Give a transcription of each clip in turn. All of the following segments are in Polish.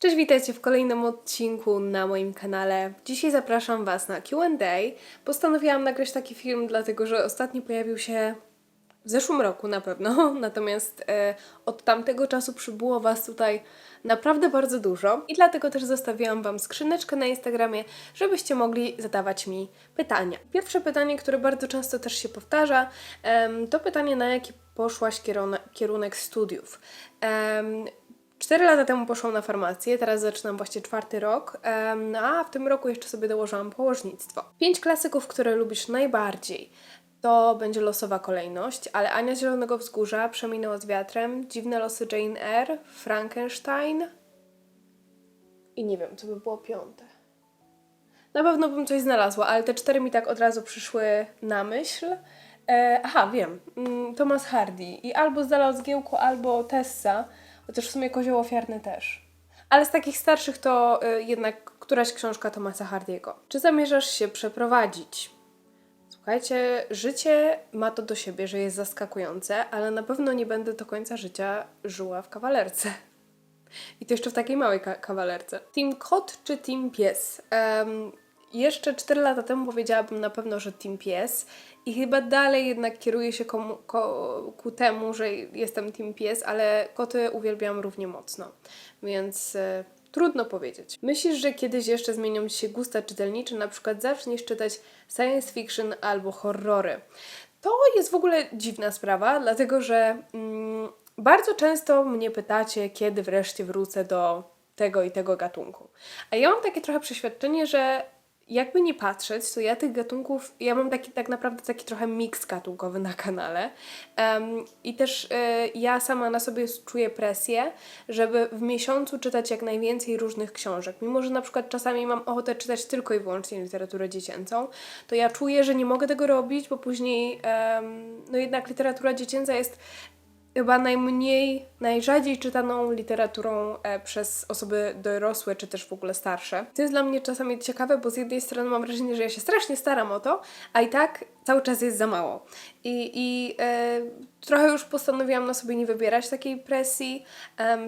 Cześć, witajcie w kolejnym odcinku na moim kanale. Dzisiaj zapraszam Was na QA. Postanowiłam nagrać taki film, dlatego że ostatni pojawił się w zeszłym roku na pewno, natomiast e, od tamtego czasu przybyło Was tutaj naprawdę bardzo dużo i dlatego też zostawiłam Wam skrzyneczkę na Instagramie, żebyście mogli zadawać mi pytania. Pierwsze pytanie, które bardzo często też się powtarza, to pytanie, na jaki poszłaś kierunek, studiów. Cztery lata temu poszłam na farmację, teraz zaczynam właśnie czwarty rok, a w tym roku jeszcze sobie dołożyłam położnictwo. Pięć klasyków, które lubisz najbardziej. To będzie losowa kolejność, ale Ania z Zielonego Wzgórza, Przeminęło z wiatrem, Dziwne losy Jane Eyre, Frankenstein i nie wiem, co by było piąte. Na pewno bym coś znalazła, ale te cztery mi tak od razu przyszły na myśl. E, aha, wiem. Mm, Thomas Hardy. I albo Zdala od zgiełku, albo Tessa. Chociaż w sumie Kozioł ofiarny też. Ale z takich starszych to y, jednak któraś książka Thomasa Hardiego. Czy zamierzasz się przeprowadzić? Słuchajcie, życie ma to do siebie, że jest zaskakujące, ale na pewno nie będę do końca życia żyła w kawalerce. I to jeszcze w takiej małej ka- kawalerce. Team kot czy team pies? Em, jeszcze 4 lata temu powiedziałabym na pewno, że team pies i chyba dalej jednak kieruję się komu, ko, ku temu, że jestem team pies, ale koty uwielbiam równie mocno, więc e, trudno powiedzieć. Myślisz, że kiedyś jeszcze zmienią się gusta czytelnicze, na przykład zaczniesz czytać science fiction albo horrory? To jest w ogóle dziwna sprawa, dlatego że mm, bardzo często mnie pytacie, kiedy wreszcie wrócę do tego i tego gatunku. A ja mam takie trochę przeświadczenie, że jakby nie patrzeć, to ja tych gatunków, ja mam taki tak naprawdę taki trochę miks gatunkowy na kanale Em, i też e, ja sama na sobie czuję presję, żeby w miesiącu czytać jak najwięcej różnych książek. Mimo, że na przykład czasami mam ochotę czytać tylko i wyłącznie literaturę dziecięcą, to ja czuję, że nie mogę tego robić, bo później em, no jednak literatura dziecięca jest chyba najmniej, najrzadziej czytaną literaturą e, przez osoby dorosłe, czy też w ogóle starsze. To jest dla mnie czasami ciekawe, bo z jednej strony mam wrażenie, że ja się strasznie staram o to, a i tak cały czas jest za mało. I, i e, trochę już postanowiłam na sobie nie wybierać takiej presji.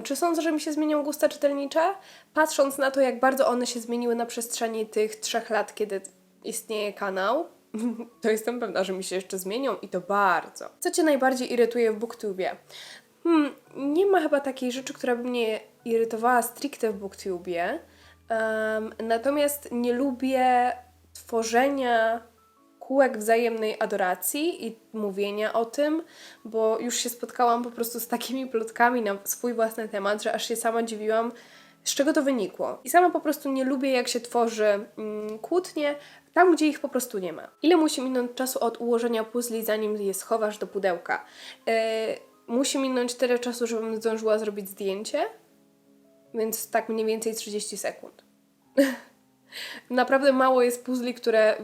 Czy sądzę, że mi się zmienią gusta czytelnicze? Patrząc na to, jak bardzo one się zmieniły na przestrzeni tych trzech lat, kiedy istnieje kanał, to jestem pewna, że mi się jeszcze zmienią i to bardzo. Co Cię najbardziej irytuje w booktubie? Hmm, nie ma chyba takiej rzeczy, która by mnie irytowała stricte w booktubie. Em, natomiast nie lubię tworzenia kółek wzajemnej adoracji i mówienia o tym, bo już się spotkałam po prostu z takimi plotkami na swój własny temat, że aż się sama dziwiłam, z czego to wynikło. I sama po prostu nie lubię, jak się tworzy mm, kłótnie tam, gdzie ich po prostu nie ma. Ile musi minąć czasu od ułożenia puzli, zanim je schowasz do pudełka? E, musi minąć tyle czasu, żebym zdążyła zrobić zdjęcie, więc tak mniej więcej 30 sekund. Naprawdę mało jest puzli, które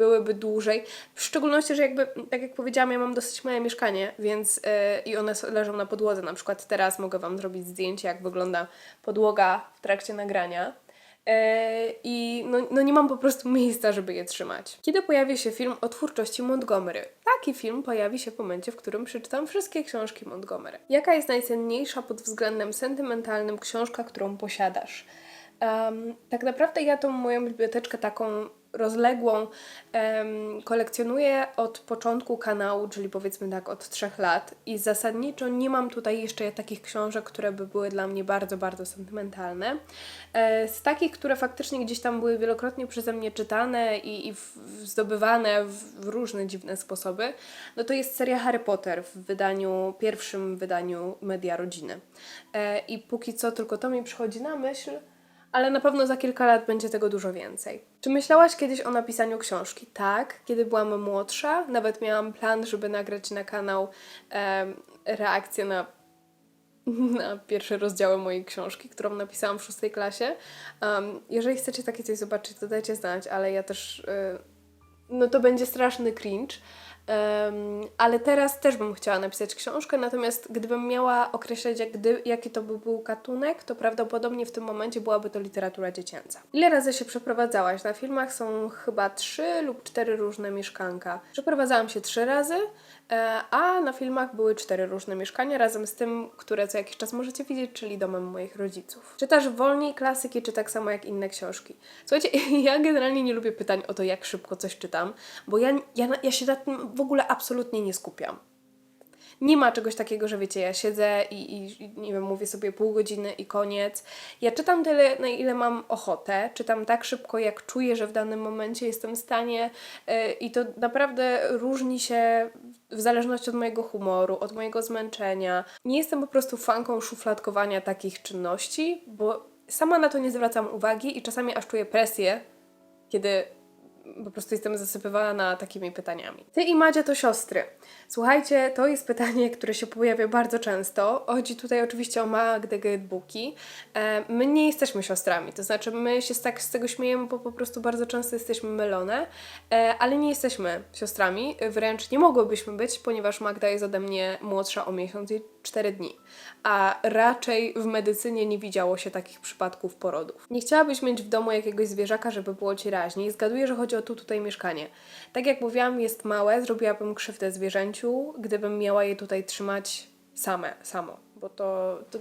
byłyby dłużej. W szczególności, że jakby, tak jak powiedziałam, ja mam dosyć małe mieszkanie, więc e, i one leżą na podłodze. Na przykład teraz mogę Wam zrobić zdjęcie, jak wygląda podłoga w trakcie nagrania. E, I no, no nie mam po prostu miejsca, żeby je trzymać. Kiedy pojawi się film o twórczości Montgomery? Taki film pojawi się w momencie, w którym przeczytam wszystkie książki Montgomery. Jaka jest najcenniejsza pod względem sentymentalnym książka, którą posiadasz? Em, tak naprawdę ja tą moją biblioteczkę taką rozległą em, kolekcjonuję od początku kanału, czyli powiedzmy tak od trzech lat i zasadniczo nie mam tutaj jeszcze takich książek, które by były dla mnie bardzo, bardzo sentymentalne. E, z takich, które faktycznie gdzieś tam były wielokrotnie przeze mnie czytane i, i w zdobywane w, w różne dziwne sposoby, no to jest seria Harry Potter w wydaniu, pierwszym wydaniu Media Rodziny. E, I póki co tylko to mi przychodzi na myśl, ale na pewno za kilka lat będzie tego dużo więcej. Czy myślałaś kiedyś o napisaniu książki? Tak, kiedy byłam młodsza. Nawet miałam plan, żeby nagrać na kanał reakcję na, na pierwsze rozdziały mojej książki, którą napisałam w szóstej klasie. Um, jeżeli chcecie takie coś zobaczyć, to dajcie znać, ale ja też. y, no to będzie straszny cringe. Em, ale teraz też bym chciała napisać książkę, natomiast gdybym miała określać, jak gdy, jaki to by był gatunek, to prawdopodobnie w tym momencie byłaby to literatura dziecięca. Ile razy się przeprowadzałaś? Na filmach są chyba trzy lub cztery różne mieszkanka. Przeprowadzałam się trzy razy. E, a na filmach były cztery różne mieszkania, razem z tym, które co jakiś czas możecie widzieć, czyli domem moich rodziców. Czytasz wolniej klasyki, czy tak samo jak inne książki? Słuchajcie, ja generalnie nie lubię pytań o to, jak szybko coś czytam, bo ja, ja, ja się na tym w ogóle absolutnie nie skupiam nie ma czegoś takiego, że wiecie, ja siedzę i, i, nie wiem, mówię sobie pół godziny i koniec. Ja czytam tyle, na ile mam ochotę, czytam tak szybko, jak czuję, że w danym momencie jestem w stanie yy, i to naprawdę różni się w zależności od mojego humoru, od mojego zmęczenia. Nie jestem po prostu fanką szufladkowania takich czynności, bo sama na to nie zwracam uwagi i czasami aż czuję presję, kiedy po prostu jestem zasypywana takimi pytaniami. Ty i Madzia to siostry. Słuchajcie, to jest pytanie, które się pojawia bardzo często. Chodzi tutaj oczywiście o Magdę Getbooki. E, my nie jesteśmy siostrami, to znaczy my się tak z tego śmiejemy, bo po prostu bardzo często jesteśmy mylone, e, ale nie jesteśmy siostrami, wręcz nie mogłybyśmy być, ponieważ Magda jest ode mnie młodsza o miesiąc i 4 dni, a raczej w medycynie nie widziało się takich przypadków porodów. Nie chciałabyś mieć w domu jakiegoś zwierzaka, żeby było ci raźniej. Zgaduję, że chodzi o tu tutaj mieszkanie. Tak jak mówiłam, jest małe, zrobiłabym krzywdę zwierzęciu, gdybym miała je tutaj trzymać same, samo, bo to, to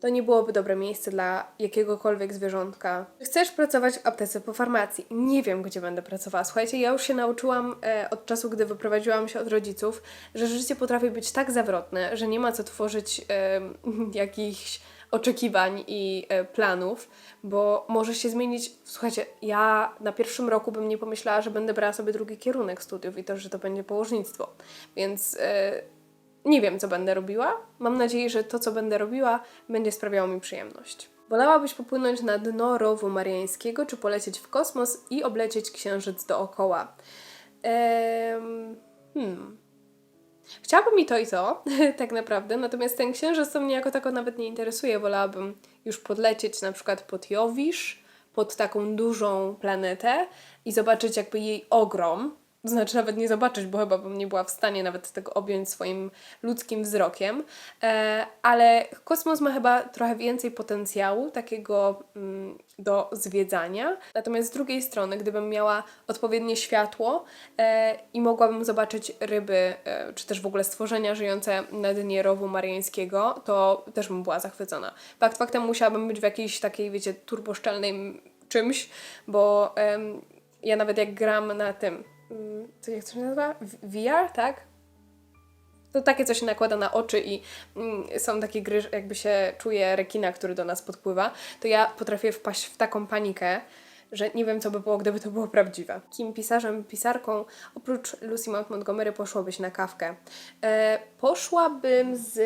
to nie byłoby dobre miejsce dla jakiegokolwiek zwierzątka. Chcesz pracować w aptece po farmacji? Nie wiem, gdzie będę pracowała. Słuchajcie, ja już się nauczyłam e, od czasu, gdy wyprowadziłam się od rodziców, że życie potrafi być tak zawrotne, że nie ma co tworzyć e, jakichś oczekiwań i e, planów, bo może się zmienić. Słuchajcie, ja na pierwszym roku bym nie pomyślała, że będę brała sobie drugi kierunek studiów i to, że to będzie położnictwo. Więc e, nie wiem, co będę robiła. Mam nadzieję, że to, co będę robiła, będzie sprawiało mi przyjemność. Wolałabyś popłynąć na dno rowu mariańskiego, czy polecieć w kosmos i oblecieć księżyc dookoła? Ehm, hmm. Chciałabym i to i to, tak naprawdę, natomiast ten księżyc to mnie jako tako nawet nie interesuje. Wolałabym już podlecieć na przykład pod Jowisz, pod taką dużą planetę i zobaczyć jakby jej ogrom, to znaczy nawet nie zobaczyć, bo chyba bym nie była w stanie nawet tego objąć swoim ludzkim wzrokiem, e, ale kosmos ma chyba trochę więcej potencjału takiego mm, do zwiedzania. Natomiast z drugiej strony, gdybym miała odpowiednie światło e, i mogłabym zobaczyć ryby, e, czy też w ogóle stworzenia żyjące na dnie rowu mariańskiego, to też bym była zachwycona. Fakt faktem musiałabym być w jakiejś takiej, wiecie, turboszczelnej czymś, bo ja nawet jak gram na tym Mm, co jak to się nazywa? VR, tak? To takie, co się nakłada na oczy i mm, są takie gry, jakby się czuje rekina, który do nas podpływa, to ja potrafię wpaść w taką panikę, że nie wiem, co by było, gdyby to było prawdziwe. Kim pisarzem, pisarką, oprócz Lucy Mount Montgomery, poszłabyś na kawkę? E, poszłabym z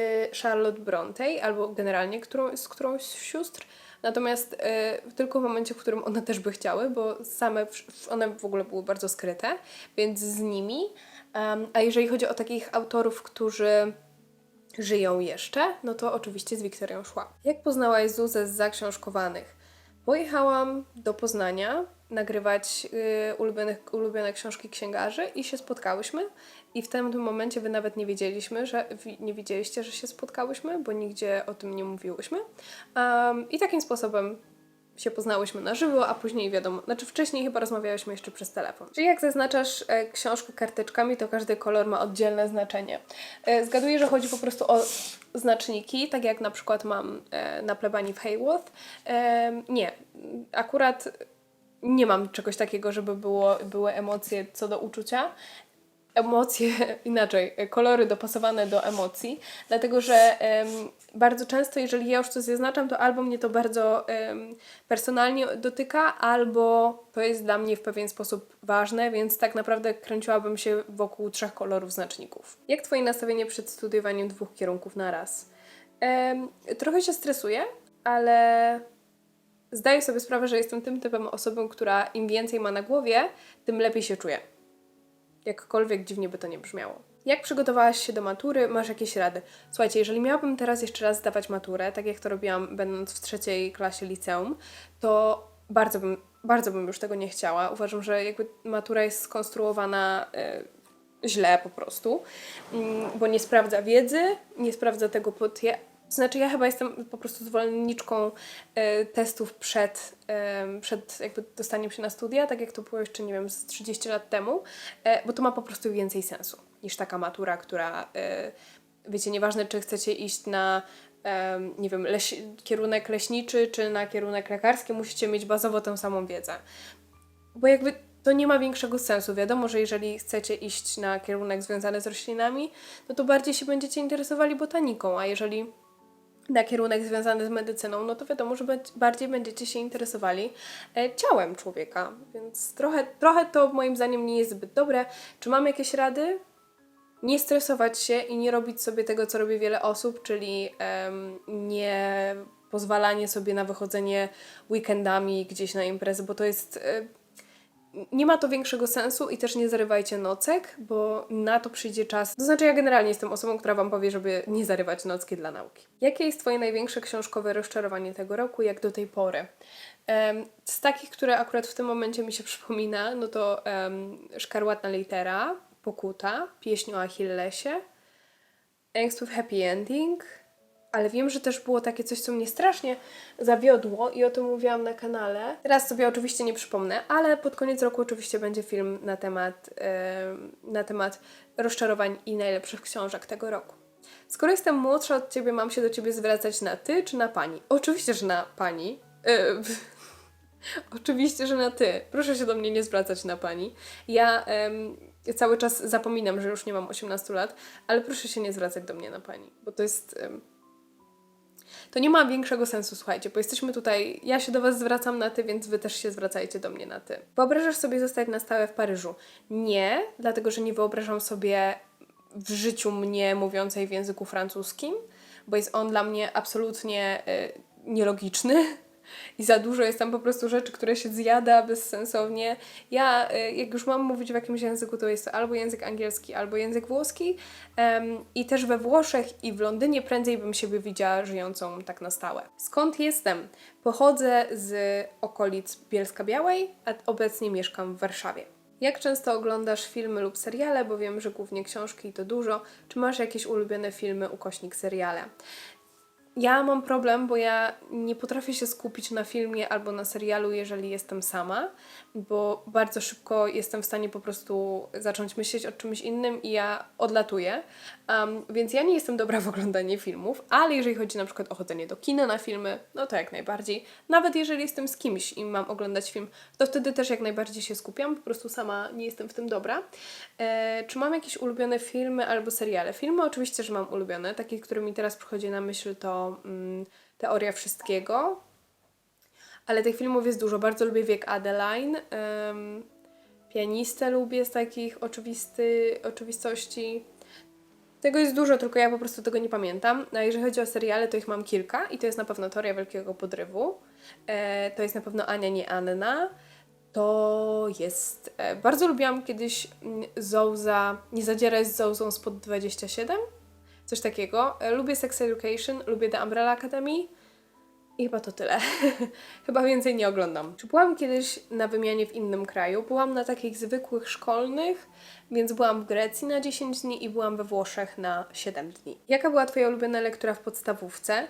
Charlotte Bronte, albo generalnie którą, z którąś z sióstr, Natomiast y, tylko w momencie, w którym one też by chciały, bo same one w ogóle były bardzo skryte, więc z nimi. Um, a jeżeli chodzi o takich autorów, którzy żyją jeszcze, no to oczywiście z Wiktorią szła. Jak poznałaś Zuzę z zaksiążkowanych? Pojechałam do Poznania nagrywać y, ulubionych, ulubione książki księgarzy i się spotkałyśmy. I w tym momencie wy nawet nie wiedzieliśmy, że nie wiedzieliście, że się spotkałyśmy, bo nigdzie o tym nie mówiłyśmy. Um, I takim sposobem się poznałyśmy na żywo, a później wiadomo, znaczy wcześniej chyba rozmawiałyśmy jeszcze przez telefon. Czyli jak zaznaczasz e, książkę karteczkami, to każdy kolor ma oddzielne znaczenie. E, zgaduję, że chodzi po prostu o znaczniki, tak jak na przykład mam e, na plebanii w Hayworth. E, nie, akurat nie mam czegoś takiego, żeby było, były emocje co do uczucia emocje, inaczej, kolory dopasowane do emocji, dlatego że um, bardzo często, jeżeli ja już coś zaznaczam, to albo mnie to bardzo um, personalnie dotyka, albo to jest dla mnie w pewien sposób ważne, więc tak naprawdę kręciłabym się wokół trzech kolorów znaczników. Jak Twoje nastawienie przed studiowaniem dwóch kierunków na raz? Um, trochę się stresuję, ale zdaję sobie sprawę, że jestem tym typem osobą, która im więcej ma na głowie, tym lepiej się czuje. Jakkolwiek dziwnie by to nie brzmiało. Jak przygotowałaś się do matury? Masz jakieś rady? Słuchajcie, jeżeli miałabym teraz jeszcze raz zdawać maturę, tak jak to robiłam będąc w trzeciej klasie liceum, to bardzo bym, bardzo bym już tego nie chciała. Uważam, że jakby matura jest skonstruowana y, źle po prostu, y, bo nie sprawdza wiedzy, nie sprawdza tego pod znaczy, ja chyba jestem po prostu zwolenniczką e, testów przed, e, przed jakby dostaniem się na studia, tak jak to było jeszcze, nie wiem, z 30 lat temu, e, bo to ma po prostu więcej sensu. niż taka matura, która, e, wiecie, nieważne czy chcecie iść na, nie wiem, leś, kierunek leśniczy, czy na kierunek lekarski, musicie mieć bazowo tę samą wiedzę. Bo jakby to nie ma większego sensu. Wiadomo, że jeżeli chcecie iść na kierunek związany z roślinami, no to bardziej się będziecie interesowali botaniką, a jeżeli na kierunek związany z medycyną, no to wiadomo, że bardziej będziecie się interesowali e, ciałem człowieka. Więc trochę, trochę to moim zdaniem nie jest zbyt dobre. Czy mam jakieś rady? Nie stresować się i nie robić sobie tego, co robi wiele osób, czyli em, nie pozwalanie sobie na wychodzenie weekendami gdzieś na imprezy, bo to jest. Nie ma to większego sensu i też nie zarywajcie nocek, bo na to przyjdzie czas. To znaczy, ja generalnie jestem osobą, która Wam powie, żeby nie zarywać nocki dla nauki. Jakie jest Twoje największe książkowe rozczarowanie tego roku, jak do tej pory? Z takich, które akurat w tym momencie mi się przypomina, no to um, Szkarłatna Litera, Pokuta, Pieśń o Achillesie, Angst with Happy Ending, ale wiem, że też było takie coś, co mnie strasznie zawiodło i o tym mówiłam na kanale. Teraz sobie oczywiście nie przypomnę, ale pod koniec roku oczywiście będzie film na temat, em, na temat rozczarowań i najlepszych książek tego roku. Skoro jestem młodsza od ciebie, mam się do ciebie zwracać na ty czy na pani? Oczywiście, że na pani. E, Oczywiście, że na ty. Proszę się do mnie nie zwracać na pani. Ja em, cały czas zapominam, że już nie mam 18 lat, ale proszę się nie zwracać do mnie na pani, bo to jest. em, to nie ma większego sensu, słuchajcie, bo jesteśmy tutaj. Ja się do Was zwracam na ty, więc Wy też się zwracajcie do mnie na ty. Wyobrażasz sobie zostać na stałe w Paryżu? Nie, dlatego że nie wyobrażam sobie w życiu mnie mówiącej w języku francuskim, bo jest on dla mnie absolutnie y, nielogiczny. I za dużo jest tam po prostu rzeczy, które się zjada bezsensownie. Ja, y, jak już mam mówić w jakimś języku, to jest to albo język angielski, albo język włoski. Em, I też we Włoszech i w Londynie prędzej bym siebie widziała żyjącą tak na stałe. Skąd jestem? Pochodzę z okolic Bielska Białej, a obecnie mieszkam w Warszawie. Jak często oglądasz filmy lub seriale, bo wiem, że głównie książki i to dużo. Czy masz jakieś ulubione filmy, ukośnik seriale? Ja mam problem, bo ja nie potrafię się skupić na filmie albo na serialu, jeżeli jestem sama, bo bardzo szybko jestem w stanie po prostu zacząć myśleć o czymś innym i ja odlatuję. Um, więc ja nie jestem dobra w oglądaniu filmów, ale jeżeli chodzi na przykład o chodzenie do kina na filmy, no to jak najbardziej. Nawet jeżeli jestem z kimś i mam oglądać film, to wtedy też jak najbardziej się skupiam, po prostu sama nie jestem w tym dobra. E, czy mam jakieś ulubione filmy albo seriale? Filmy oczywiście, że mam ulubione. Takie, które mi teraz przychodzi na myśl to mm, Teoria Wszystkiego. Ale tych filmów jest dużo. Bardzo lubię Wiek Adeline. Um, pianistę lubię z takich oczywisty, oczywistości. Tego jest dużo, tylko ja po prostu tego nie pamiętam. A jeżeli chodzi o seriale, to ich mam kilka i to jest na pewno Teoria Wielkiego Podrywu. E, to jest na pewno Ania, nie Anna. To jest... E, bardzo lubiłam kiedyś mm, Zouza, nie zadzierać z Zouzą spod 27. Coś takiego. E, lubię Sex Education, lubię The Umbrella Academy. I chyba to tyle. chyba więcej nie oglądam. Czy byłam kiedyś na wymianie w innym kraju? Byłam na takich zwykłych szkolnych, więc byłam w Grecji na 10 dni i byłam we Włoszech na 7 dni. Jaka była Twoja ulubiona lektura w podstawówce?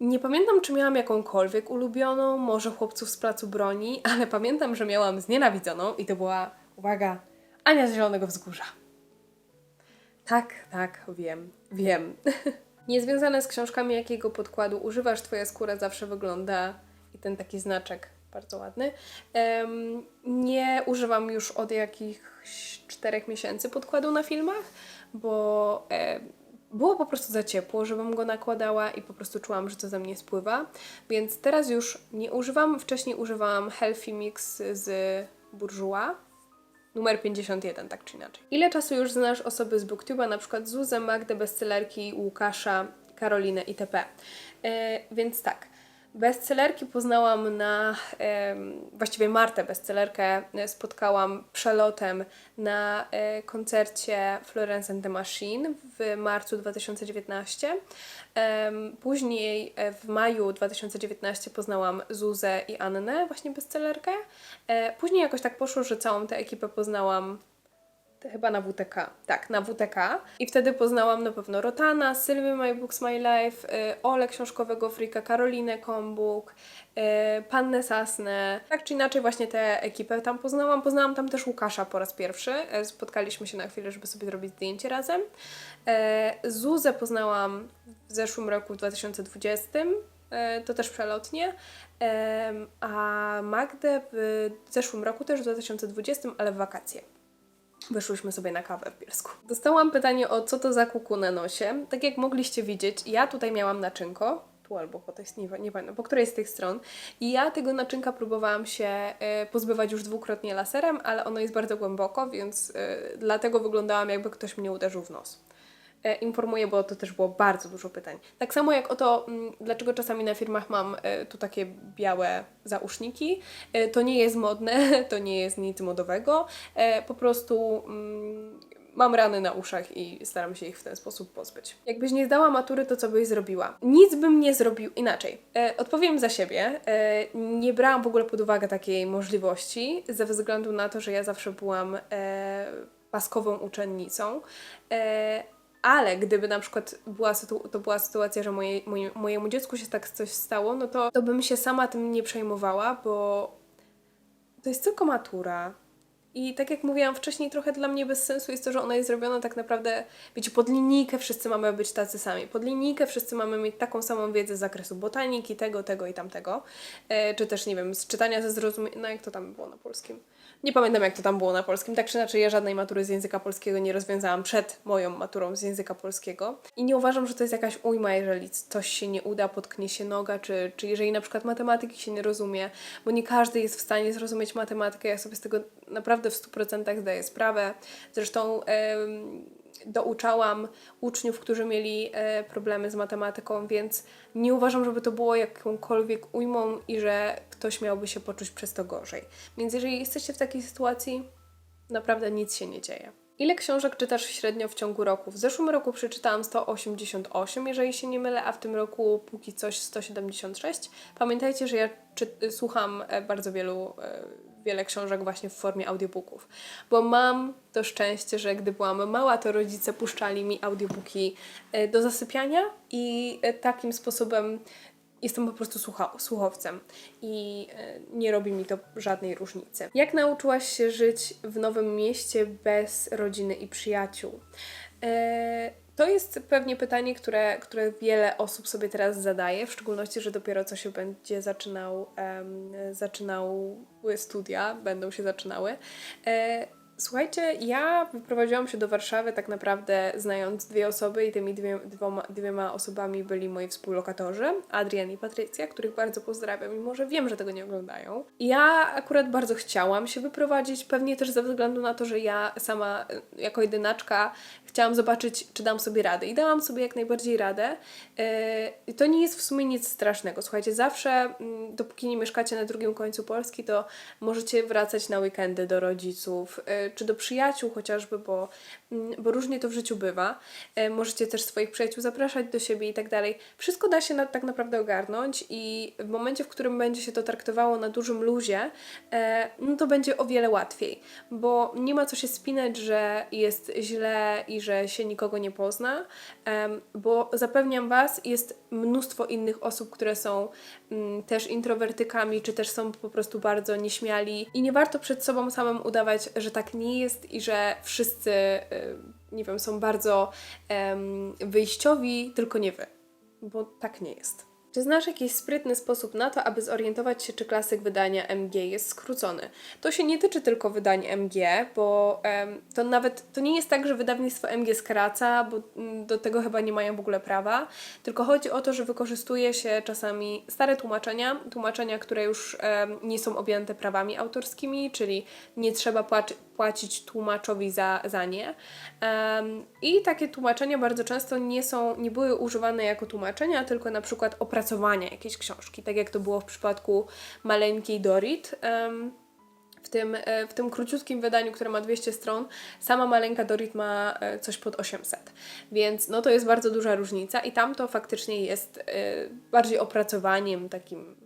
Nie pamiętam, czy miałam jakąkolwiek ulubioną, może chłopców z placu broni, ale pamiętam, że miałam znienawidzoną i to była, uwaga, Ania z Zielonego Wzgórza. Tak, tak, wiem, wiem. Niezwiązane z książkami, jakiego podkładu używasz, twoja skóra zawsze wygląda i ten taki znaczek bardzo ładny. Em, nie używam już od jakichś czterech miesięcy podkładu na filmach, bo było po prostu za ciepło, żebym go nakładała i po prostu czułam, że to ze mnie spływa. Więc teraz już nie używam. Wcześniej używałam Healthy Mix z Bourjois numer 51, tak czy inaczej. Ile czasu już znasz osoby z Booktube'a, na przykład Zuzę, Magdę, bestsellerki, Łukasza, Karolinę itp. E, więc tak, bestsellerki poznałam na, właściwie Martę bestsellerkę e, spotkałam przelotem na e, koncercie Florence and the Machine w marcu 2019. Em, później e, w maju 2019 poznałam Zuzę i Annę, właśnie bestsellerkę. Później jakoś tak poszło, że całą tę ekipę poznałam chyba na WTK. Tak, na WTK. I wtedy poznałam na pewno Rotana, Sylwię My Books My Life, y, Ole Książkowego Frika, Karolinę Kombuk, y, Pannę Sasnę. Tak czy inaczej właśnie tę ekipę tam poznałam. Poznałam tam też Łukasza po raz pierwszy. E, Spotkaliśmy się na chwilę, żeby sobie zrobić zdjęcie razem. Zuzę poznałam w zeszłym roku, w 2020. E, To też przelotnie. A Magdę w zeszłym roku, też w 2020, ale w wakacje. Wyszłyśmy sobie na kawę w Bielsku. Dostałam pytanie o co to za kuku na nosie. Tak jak mogliście widzieć, ja tutaj miałam naczynko. Tu albo po tej, nie, nie pamiętam, po której z tych stron. I ja tego naczynka próbowałam się e, pozbywać już dwukrotnie laserem, ale ono jest bardzo głęboko, więc e, dlatego wyglądałam jakby ktoś mnie uderzył w nos. E, informuję, bo to też było bardzo dużo pytań. Tak samo jak o to, mm, dlaczego czasami na firmach mam e, tu takie białe zauszniki. E, To nie jest modne, to nie jest nic modowego. Po prostu mm, mam rany na uszach i staram się ich w ten sposób pozbyć. Jakbyś nie zdała matury, to co byś zrobiła? Nic bym nie zrobił inaczej. Odpowiem za siebie. Nie brałam w ogóle pod uwagę takiej możliwości, ze względu na to, że ja zawsze byłam paskową uczennicą. Ale gdyby na przykład była to była sytuacja, że moje, moje, mojemu dziecku się tak coś stało, no to, to bym się sama tym nie przejmowała, bo to jest tylko matura. I tak jak mówiłam wcześniej, trochę dla mnie bez sensu jest to, że ona jest zrobiona tak naprawdę, wiecie, pod linijkę wszyscy mamy być tacy sami. Pod linijkę wszyscy mamy mieć taką samą wiedzę z zakresu botaniki, tego, tego i tamtego. E, czy też, nie wiem, z czytania ze zrozumieniem, no jak to tam było na polskim? Nie pamiętam, jak to tam było na polskim. Tak czy inaczej, ja żadnej matury z języka polskiego nie rozwiązałam przed moją maturą z języka polskiego. I nie uważam, że to jest jakaś ujma, jeżeli coś się nie uda, potknie się noga, czy, czy jeżeli na przykład matematyki się nie rozumie, bo nie każdy jest w stanie zrozumieć matematykę. Ja sobie z tego naprawdę w 100% zdaję sprawę. Zresztą em, douczałam uczniów, którzy mieli e, problemy z matematyką, więc nie uważam, żeby to było jakąkolwiek ujmą i że ktoś miałby się poczuć przez to gorzej. Więc jeżeli jesteście w takiej sytuacji, naprawdę nic się nie dzieje. Ile książek czytasz średnio w ciągu roku? W zeszłym roku przeczytałam 188, jeżeli się nie mylę, a w tym roku póki coś 176. Pamiętajcie, że ja czy- słucham e, bardzo wielu, e, wiele książek właśnie w formie audiobooków, bo mam to szczęście, że gdy byłam mała, to rodzice puszczali mi audiobooki e, do zasypiania i e, takim sposobem jestem po prostu słucha- słuchowcem i e, nie robi mi to żadnej różnicy. Jak nauczyłaś się żyć w nowym mieście bez rodziny i przyjaciół? E, to jest pewnie pytanie, które, które wiele osób sobie teraz zadaje, w szczególności, że dopiero co się będzie zaczynał, em, zaczynał studia, będą się zaczynały. E, Słuchajcie, ja wyprowadziłam się do Warszawy tak naprawdę znając dwie osoby i tymi dwie, dwoma, dwiema osobami byli moi współlokatorzy, Adrian i Patrycja, których bardzo pozdrawiam, mimo że wiem, że tego nie oglądają. Ja akurat bardzo chciałam się wyprowadzić, pewnie też ze względu na to, że ja sama y, jako jedynaczka chciałam zobaczyć, czy dam sobie radę. I dałam sobie jak najbardziej radę. I to nie jest w sumie nic strasznego. Słuchajcie, zawsze, mm, dopóki nie mieszkacie na drugim końcu Polski, to możecie wracać na weekendy do rodziców, yy, czy do przyjaciół chociażby, bo, mm, bo różnie to w życiu bywa. Yy, Możecie też swoich przyjaciół zapraszać do siebie i tak dalej. Wszystko da się na, tak naprawdę ogarnąć i w momencie, w którym będzie się to traktowało na dużym luzie, no to będzie o wiele łatwiej, bo nie ma co się spinać, że jest źle i że się nikogo nie pozna, bo zapewniam Was, jest mnóstwo innych osób, które są mm, też introwertykami, czy też są po prostu bardzo nieśmiali i nie warto przed sobą samym udawać, że tak nie jest i że wszyscy, y, nie wiem, są bardzo wyjściowi, tylko nie Wy, bo tak nie jest. Czy znasz jakiś sprytny sposób na to, aby zorientować się, czy klasyk wydania MG jest skrócony? To się nie tyczy tylko wydań MG, bo to nawet to nie jest tak, że wydawnictwo MG skraca, bo mm, do tego chyba nie mają w ogóle prawa, tylko chodzi o to, że wykorzystuje się czasami stare tłumaczenia, tłumaczenia, które już nie są objęte prawami autorskimi, czyli nie trzeba płaci- płacić tłumaczowi za, za nie. Em, I takie tłumaczenia bardzo często nie są, nie były używane jako tłumaczenia, tylko na przykład opracowania jakiejś książki, tak jak to było w przypadku maleńkiej Dorit. W tym, e, w tym króciutkim wydaniu, które ma 200 stron, sama maleńka Dorit ma e, coś pod 800. Więc no to jest bardzo duża różnica i tam to faktycznie jest e, bardziej opracowaniem takim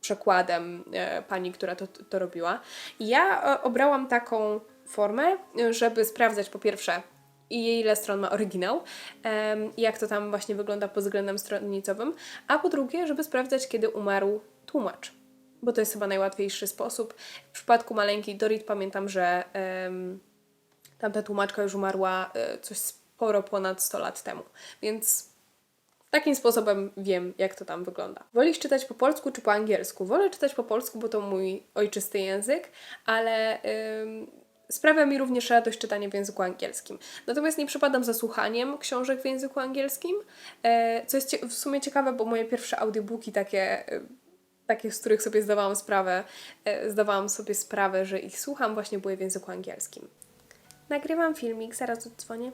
przekładem pani, która to, to robiła. I ja obrałam taką formę, żeby sprawdzać po pierwsze, i ile stron ma oryginał, jak to tam właśnie wygląda pod względem stronnicowym, a po drugie, żeby sprawdzać, kiedy umarł tłumacz, bo to jest chyba najłatwiejszy sposób. W przypadku maleńkiej Dorit pamiętam, że em, tamta tłumaczka już umarła e, coś sporo ponad 100 lat temu, więc Takim sposobem wiem, jak to tam wygląda. Wolisz czytać po polsku czy po angielsku? Wolę czytać po polsku, bo to mój ojczysty język, ale sprawia mi również radość czytanie w języku angielskim. Natomiast nie przypadam za słuchaniem książek w języku angielskim, e, co jest w sumie ciekawe, bo moje pierwsze audiobooki takie, y, takie, z których sobie zdawałam sprawę, e, zdawałam sobie sprawę, że ich słucham, właśnie były w języku angielskim. Nagrywam filmik, zaraz odzwonię.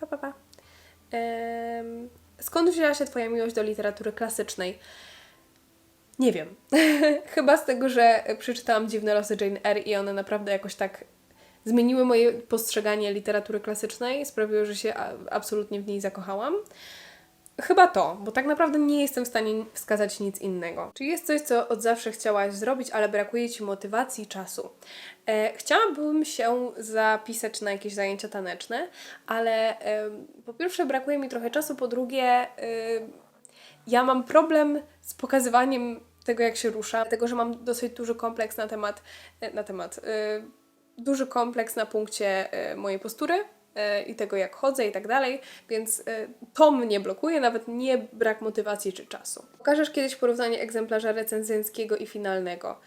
Pa, pa, pa. Skąd wzięła się Twoja miłość do literatury klasycznej? Nie wiem. Chyba z tego, że przeczytałam Dziwne losy Jane Eyre i one naprawdę jakoś tak zmieniły moje postrzeganie literatury klasycznej, sprawiły, że się absolutnie w niej zakochałam. Chyba to, bo tak naprawdę nie jestem w stanie wskazać nic innego. Czy jest coś, co od zawsze chciałaś zrobić, ale brakuje ci motywacji i czasu? E, chciałabym się zapisać na jakieś zajęcia taneczne, ale em, po pierwsze brakuje mi trochę czasu, po drugie em, ja mam problem z pokazywaniem tego, jak się rusza, dlatego że mam dosyć duży kompleks na temat, e, na temat, e, duży kompleks na punkcie e, mojej postury i tego, jak chodzę i tak dalej, więc to mnie blokuje, nawet nie brak motywacji czy czasu. Pokażesz kiedyś porównanie egzemplarza recenzenckiego i finalnego.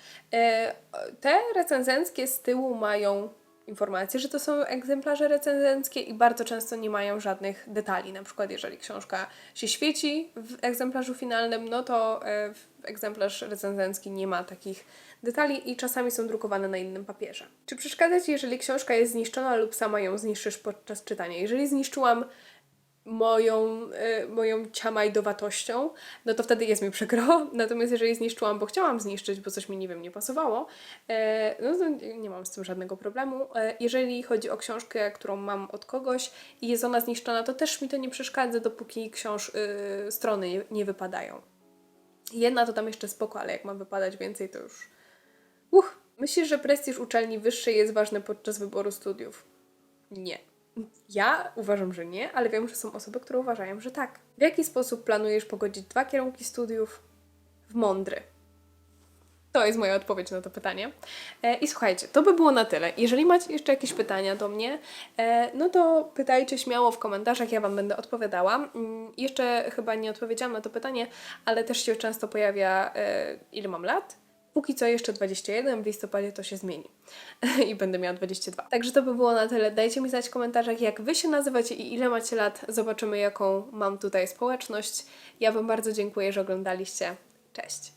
Te recenzenckie z tyłu mają informacje, że to są egzemplarze recenzenckie i bardzo często nie mają żadnych detali. Na przykład, jeżeli książka się świeci w egzemplarzu finalnym, no to e, egzemplarz recenzencki nie ma takich detali i czasami są drukowane na innym papierze. Czy przeszkadza Ci, jeżeli książka jest zniszczona lub sama ją zniszczysz podczas czytania? Jeżeli zniszczyłam moją, y, moją ciamajdowatością, no to wtedy jest mi przykro. Natomiast jeżeli zniszczyłam, bo chciałam zniszczyć, bo coś mi, nie wiem, nie pasowało, e, no to nie- mam z tym żadnego problemu. E, jeżeli chodzi o książkę, którą mam od kogoś i jest ona zniszczona, to też mi to nie przeszkadza, dopóki książ, y, strony nie, wypadają. Jedna to tam jeszcze spoko, ale jak ma wypadać więcej, to już... Uch! Myślisz, że prestiż uczelni wyższej jest ważny podczas wyboru studiów? Nie. Ja uważam, że nie, ale wiem, że są osoby, które uważają, że tak. W jaki sposób planujesz pogodzić dwa kierunki studiów w mądry? To jest moja odpowiedź na to pytanie. E, I słuchajcie, to by było na tyle. Jeżeli macie jeszcze jakieś pytania do mnie, e, no to pytajcie śmiało w komentarzach, ja Wam będę odpowiadała. Mm, Jeszcze chyba nie odpowiedziałam na to pytanie, ale też się często pojawia, e, ile mam lat. Póki co jeszcze 21, w listopadzie to się zmieni i będę miała 22. Także to by było na tyle. Dajcie mi znać w komentarzach, jak Wy się nazywacie i ile macie lat. Zobaczymy, jaką mam tutaj społeczność. Ja Wam bardzo dziękuję, że oglądaliście. Cześć!